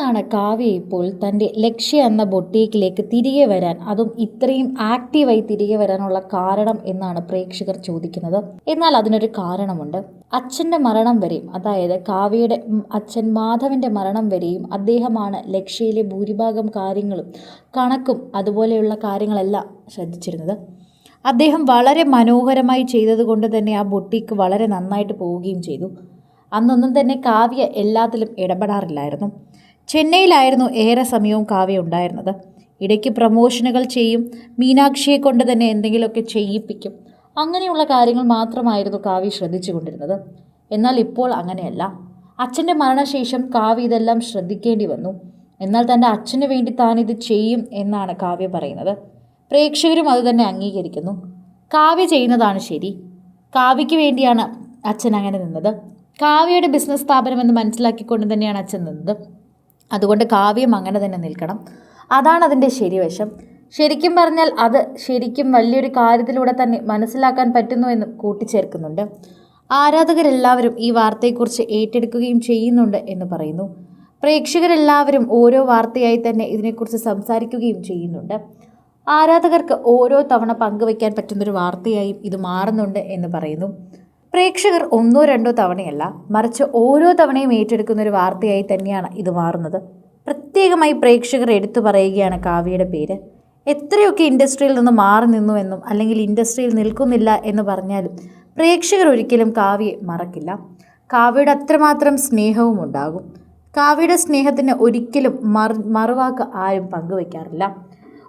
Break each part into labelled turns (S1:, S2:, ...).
S1: എന്താണ് കാവ്യ ഇപ്പോൾ തന്റെ ലക്ഷ്യ എന്ന ബൊട്ടീക്കിലേക്ക് തിരികെ വരാൻ? അതും ഇത്രയും ആക്റ്റീവായി തിരികെ വരാനുള്ള കാരണം എന്നാണ് പ്രേക്ഷകർ ചോദിക്കുന്നത്. എന്നാൽ അതിനൊരു കാരണമുണ്ട്. അച്ഛന്റെ മരണം വരെയും അതായത് കാവ്യയുടെ അച്ഛൻ മാധവന്റെ മരണം വരെയും അദ്ദേഹമാണ് ലക്ഷ്യയിലെ ഭൂരിഭാഗം കാര്യങ്ങളും കണക്കും അതുപോലെയുള്ള കാര്യങ്ങളെല്ലാം ശ്രദ്ധിച്ചിരുന്നത്. അദ്ദേഹം വളരെ മനോഹരമായി ചെയ്തതുകൊണ്ട് തന്നെ ആ ബൊട്ടീക്ക് വളരെ നന്നായിട്ട് പോവുകയും ചെയ്തു. അന്നൊന്നും തന്നെ കാവ്യ എല്ലാത്തിലും ഇടപെടാറില്ലായിരുന്നു. ചെന്നൈയിലായിരുന്നു ഏറെ സമയവും കാവ്യ ഉണ്ടായിരുന്നത്. ഇടയ്ക്ക് പ്രമോഷനുകൾ ചെയ്യും മീനാക്ഷിയെ കൊണ്ട് തന്നെ എന്തെങ്കിലുമൊക്കെ ചെയ്യിപ്പിക്കും. അങ്ങനെയുള്ള കാര്യങ്ങൾ മാത്രമായിരുന്നു കാവ്യ ശ്രദ്ധിച്ചു കൊണ്ടിരുന്നത് എന്നാൽ ഇപ്പോൾ അങ്ങനെയല്ല. അച്ഛന്റെ മരണശേഷം കാവ്യ ഇതെല്ലാം ശ്രദ്ധിക്കേണ്ടി വന്നു. എന്നാൽ തന്റെ അച്ഛന് വേണ്ടി താൻ ഇത് ചെയ്യും എന്നാണ് കാവ്യ പറയുന്നത്. പ്രേക്ഷകരും അതുതന്നെ അംഗീകരിക്കുന്നു. കാവ്യ ചെയ്യുന്നതാണ് ശരി. കാവ്യയ്ക്ക് വേണ്ടിയാണ് അച്ഛൻ അങ്ങനെ നിന്നത്. കാവ്യയുടെ ബിസിനസ് സ്ഥാപനമെന്ന് മനസ്സിലാക്കിക്കൊണ്ട് തന്നെയാണ് അച്ഛൻ നിന്നത്. അതുകൊണ്ട് കാവ്യം അങ്ങനെ തന്നെ നിൽക്കണം. അതാണ് അതിന്റെ ശരിവശം. ശരിക്കും പറഞ്ഞാൽ അത് ശരിക്കും വലിയൊരു കാര്യത്തിലൂടെ തന്നെ മനസ്സിലാക്കാൻ പറ്റുന്നു എന്ന് കൂട്ടിച്ചേർക്കുന്നുണ്ട്. ആരാധകരെല്ലാവരും ഈ വാർത്തയെക്കുറിച്ച് ഏറ്റെടുക്കുകയും ചെയ്യുന്നുണ്ട് എന്ന് പറയുന്നു. പ്രേക്ഷകരെല്ലാവരും ഓരോ വാർത്തയായി തന്നെ ഇതിനെക്കുറിച്ച് സംസാരിക്കുകയും ചെയ്യുന്നുണ്ട്. ആരാധകർക്ക് ഓരോ തവണ പങ്കുവയ്ക്കാൻ പറ്റുന്നൊരു വാർത്തയായും ഇത് മാറുന്നുണ്ട് എന്ന് പറയുന്നു. പ്രേക്ഷകർ ഒന്നോ രണ്ടോ തവണയല്ല മറിച്ച് ഓരോ തവണയും ഏറ്റെടുക്കുന്ന ഒരു വാർത്തയായി തന്നെയാണ് ഇത് മാറുന്നത്. പ്രത്യേകമായി പ്രേക്ഷകർ എടുത്തു പറയുകയാണ് കാവ്യയുടെ പേര്. എത്രയൊക്കെ ഇൻഡസ്ട്രിയിൽ നിന്ന് മാറി നിന്നു എന്നും അല്ലെങ്കിൽ ഇൻഡസ്ട്രിയിൽ നിൽക്കുന്നില്ല എന്ന് പറഞ്ഞാലും പ്രേക്ഷകർ ഒരിക്കലും കാവ്യയെ മറക്കില്ല. കാവ്യയുടെ അത്രമാത്രം സ്നേഹവും ഉണ്ടാകും. കാവ്യയുടെ സ്നേഹത്തിന് ഒരിക്കലും മറു മറുവാക്ക് ആരും പങ്കുവയ്ക്കാറില്ല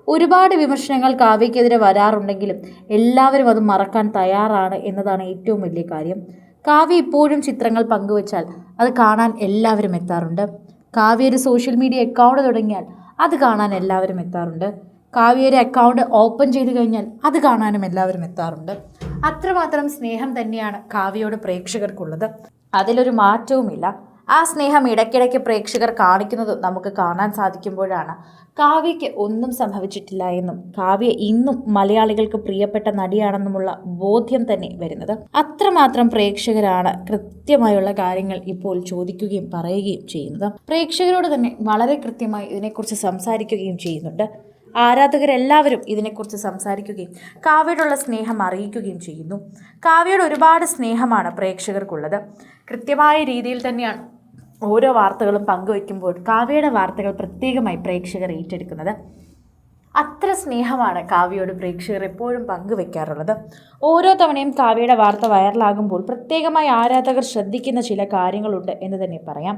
S1: ഒരുപാട് വിമർശനങ്ങൾ കാവ്യക്കെതിരെ വരാറുണ്ടെങ്കിലും എല്ലാവരും അത് മറക്കാൻ തയ്യാറാണ് എന്നതാണ് ഏറ്റവും വലിയ കാര്യം. കാവ്യ ഇപ്പോഴും ചിത്രങ്ങൾ പങ്കുവച്ചാൽ അത് കാണാൻ എല്ലാവരും എത്താറുണ്ട്. കാവ്യ ഒരു സോഷ്യൽ മീഡിയ അക്കൗണ്ട് തുടങ്ങിയാൽ അത് കാണാൻ എല്ലാവരും എത്താറുണ്ട്. കാവ്യ ഒരു അക്കൗണ്ട് ഓപ്പൺ ചെയ്ത് കഴിഞ്ഞാൽ അത് കാണാനും എല്ലാവരും എത്താറുണ്ട്. അത്രമാത്രം സ്നേഹം തന്നെയാണ് കാവ്യയോട് പ്രേക്ഷകർക്കുള്ളത്. അതിലൊരു മാറ്റവുമില്ല. ആ സ്നേഹം ഇടയ്ക്കിടയ്ക്ക് പ്രേക്ഷകർ കാണിക്കുന്നത് നമുക്ക് കാണാൻ സാധിക്കുമ്പോഴാണ്. കാവ്യയ്ക്ക് ഒന്നും സംഭവിച്ചിട്ടില്ല എന്നും കാവ്യ ഇന്നും മലയാളികൾക്ക് പ്രിയപ്പെട്ട നടിയാണെന്നുമുള്ള ബോധ്യം തന്നെ വരുന്നത്. അത്രമാത്രം പ്രേക്ഷകരാണ് കൃത്യമായുള്ള കാര്യങ്ങൾ ഇപ്പോൾ ചോദിക്കുകയും പറയുകയും ചെയ്യുന്നത്. പ്രേക്ഷകരോട് തന്നെ വളരെ കൃത്യമായി ഇതിനെക്കുറിച്ച് സംസാരിക്കുകയും ചെയ്യുന്നുണ്ട്. ആരാധകരെല്ലാവരും ഇതിനെക്കുറിച്ച് സംസാരിക്കുകയും കാവ്യയോടുള്ള സ്നേഹം അറിയിക്കുകയും ചെയ്യുന്നു. കാവ്യയുടെ ഒരുപാട് സ്നേഹമാണ് പ്രേക്ഷകർക്കുള്ളത്. കൃത്യമായ രീതിയിൽ തന്നെയാണ് ഓരോ വാർത്തകളും പങ്കുവയ്ക്കുമ്പോൾ കാവ്യയുടെ വാർത്തകൾ പ്രത്യേകമായി പ്രേക്ഷകർ ഏറ്റെടുക്കുന്നത്. അത്ര സ്നേഹമാണ് കാവ്യയോട് പ്രേക്ഷകർ എപ്പോഴും പങ്കുവെക്കാറുള്ളത്. ഓരോ തവണയും കാവ്യയുടെ വാർത്ത വൈറലാകുമ്പോൾ പ്രത്യേകമായി ആരാധകർ ശ്രദ്ധിക്കുന്ന ചില കാര്യങ്ങളുണ്ട് എന്ന് തന്നെ പറയാം.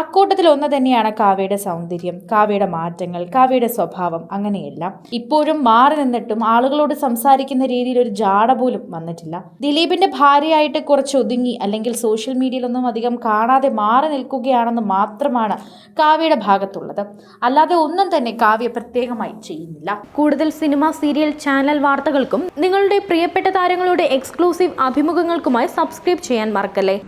S1: അക്കൂട്ടത്തിൽ ഒന്ന് തന്നെയാണ് കാവ്യയുടെ സൗന്ദര്യം കാവ്യയുടെ മാറ്റങ്ങൾ കാവ്യയുടെ സ്വഭാവം അങ്ങനെയെല്ലാം. ഇപ്പോഴും മാറി നിന്നിട്ടും ആളുകളോട് സംസാരിക്കുന്ന രീതിയിൽ ഒരു ജാട പോലും വന്നിട്ടില്ല. ദിലീപിന്റെ ഭാര്യയായിട്ട് കുറച്ച് ഒതുങ്ങി അല്ലെങ്കിൽ സോഷ്യൽ മീഡിയയിലൊന്നും അധികം കാണാതെ മാറി നിൽക്കുകയാണെന്ന് മാത്രമാണ് കാവ്യയുടെ ഭാഗത്തുള്ളത്. അല്ലാതെ ഒന്നും തന്നെ കാവ്യ പ്രത്യേകമായി ചെയ്യുന്നില്ല.
S2: കൂടുതൽ സിനിമ സീരിയൽ ചാനൽ വാർത്തകൾക്കും നിങ്ങളുടെ പ്രിയപ്പെട്ട താരങ്ങളുടെ എക്സ്ക്ലൂസീവ് അഭിമുഖങ്ങൾക്കുമായി സബ്സ്ക്രൈബ് ചെയ്യാൻ മറക്കല്ലേ?